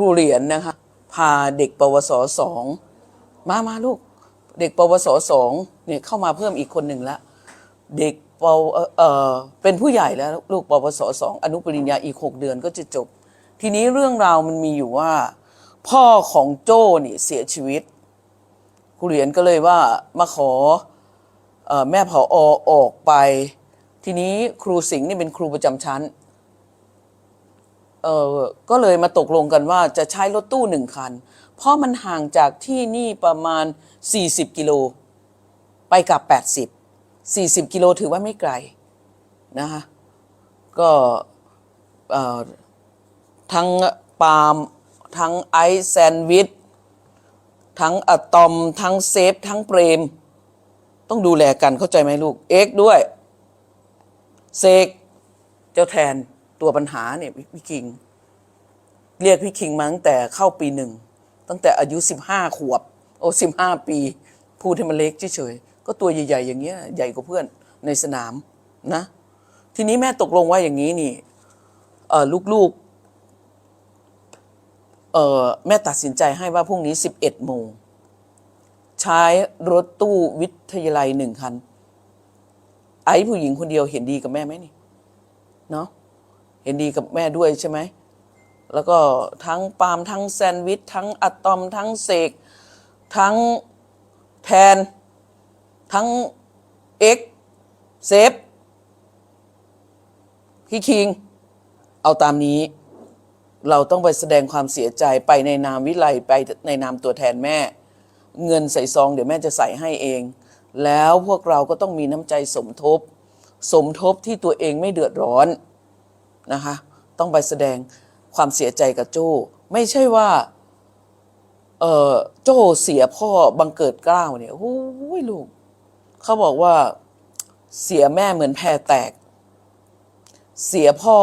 ครูเหรียญนะคะ พาเด็กปวสสองมามาลูก เด็กปวสสองเนี่ยเข้ามาเพิ่มอีกคนหนึ่งละเด็กปวเออเป็นผู้ใหญ่แล้วลูกปวสสองอนุปริญญาอีกหกเดือนก็จะจบ ทีนี้เรื่องราวมันมีอยู่ว่า พ่อของโจ้นี่เสียชีวิตครูเหรียญก็เลยว่ามาขอออแม่ผอออกไป ทีนี้ครูสิงห์นี่เป็นครูประจำชั้น เออก็เลยมาตกลงกันว่าจะใช้รถตู้หนึ่งคัน เพราะมันห่างจากที่นี่ประมาณ 40 กิโล ไปกับ 80 40 กิโลถือว่าไม่ไกลนะคะก็เอ่อทั้งปาล์มทั้งไอซ์แซนด์วิชทั้งอะตอม ทั้งเซฟ ทั้งเปรม ต้องดูแลกันเข้าใจไหมลูก เอ็กด้วย เซก เจ้าแทน ตัวปัญหาเนี่ยพี่คิง เรียกพี่คิงมาตั้งแต่เข้าปีหนึ่ง ตั้งแต่อายุสิบห้าขวบ โอ้สิบห้าปี พูดให้มันเล็กเฉยๆก็ตัวใหญ่ ๆ อย่างเงี้ยใหญ่กว่าเพื่อนในสนามนะ ทีนี้แม่ตกลงว่าอย่างนี้นี่เออลูกๆเออแม่ตัดสินใจให้ว่าพรุ่งนี้สิบเอ็ดโมงใช้รถตู้วิทยาลัยหนึ่งคัน ไอ้ผู้หญิงคนเดียวเห็นดีกับแม่ไหมนี่ เนาะ เห็นดีกับแม่ด้วยใช่ไหม แล้วก็ทั้งปาล์มทั้งแซนด์วิช ทั้งอะตอม ทั้งเสก ทั้งแทน ทั้งเอ็กเซฟพี่คิง เอาตามนี้ เราต้องไปแสดงความเสียใจไปในนามวิไลไปในนามตัวแทนแม่ เงินใส่ซองเดี๋ยวแม่จะใส่ให้เอง แล้วพวกเราก็ต้องมีน้ำใจสมทบ สมทบที่ตัวเองไม่เดือดร้อน นะคะ ต้องไปแสดงความเสียใจกับโจ้ ไม่ใช่ว่าเออโจ้เสียพ่อบังเกิดกล้าวเนี่ยโอ้ยลูกเขาบอกว่าเสียแม่เหมือนแพแตก เสียพ่อ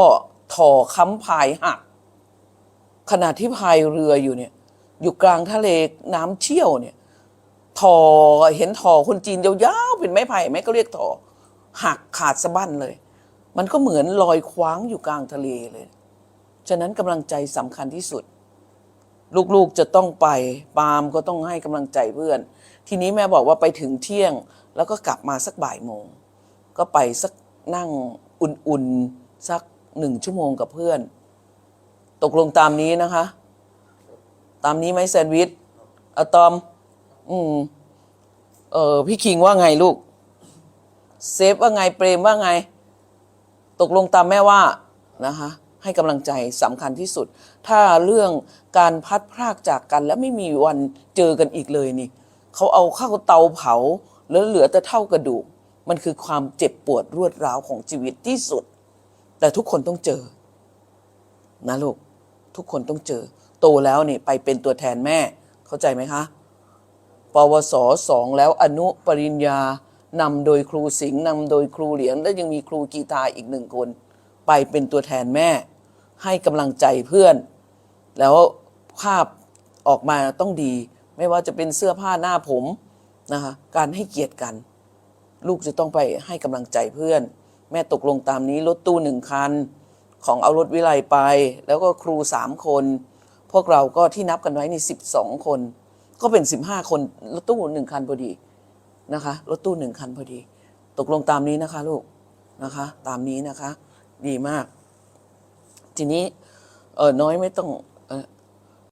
ถ่อค้ำพายหักขณะที่พายเรืออยู่เนี่ย อยู่กลางทะเลน้ำเชี่ยวเนี่ยทอเห็นทอคนจีนยาวๆเป็นไม้ไผ่ไหมก็เรียกทอหักขาดสะบั้นเลย มันก็เหมือนลอยคว้างอยู่กลางทะเลเลย ฉะนั้นกำลังใจสำคัญที่สุด ลูกๆจะต้องไปปาล์มก็ต้องให้กำลังใจเพื่อน ทีนี้แม่บอกว่าไปถึงเที่ยง แล้วก็กลับมาสักบ่ายโมง ก็ไปสักนั่งอุ่นๆ สักหนึ่งชั่วโมงกับเพื่อน ตกลงตามนี้นะคะ ตามนี้ไหมแซนด์วิชอะตอม อืม เออพี่คิงว่าไงลูก เซฟว่าไงเปรมว่าไง ตกลงตามแม่ว่านะคะให้กำลังใจสำคัญที่สุด ถ้าเรื่องการพัดพรากจากกัน แล้วไม่มีวันเจอกันอีกเลยนี่เขาเอาข้าวเตาเผา แล้วเหลือแต่เท่ากระดูก มันคือความเจ็บปวดรวดร้าวของชีวิตที่สุด แต่ทุกคนต้องเจอ นะลูก ทุกคนต้องเจอ โตแล้วนี่ไปเป็นตัวแทนแม่ เข้าใจไหมคะ ปวสสองแล้วอนุปริญญา นำโดยครูสิงห์นำโดยครูเหลียงและยังมีครูกีตาร์อีกหนึ่งคน ไปเป็นตัวแทนแม่ ให้กำลังใจเพื่อน แล้วภาพออกมาต้องดี ไม่ว่าจะเป็นเสื้อผ้าหน้าผมนะคะการให้เกียรติกัน ลูกจะต้องไปให้กำลังใจเพื่อน แม่ตกลงตามนี้รถตู้หนึ่งคัน ของเอารถวิไลไป แล้วก็ครูสามคน พวกเราก็ที่นับกันไว้ในี่สิบสองคน ก็เป็นสิบห้าคนรถตู้หนึ่งคันพอดี นะคะ รถตู้หนึ่งคันพอดี ตกลงตามนี้นะคะลูกนะคะ ตามนี้นะคะ ดีมาก ทีนี้เออน้อยไม่ต้อง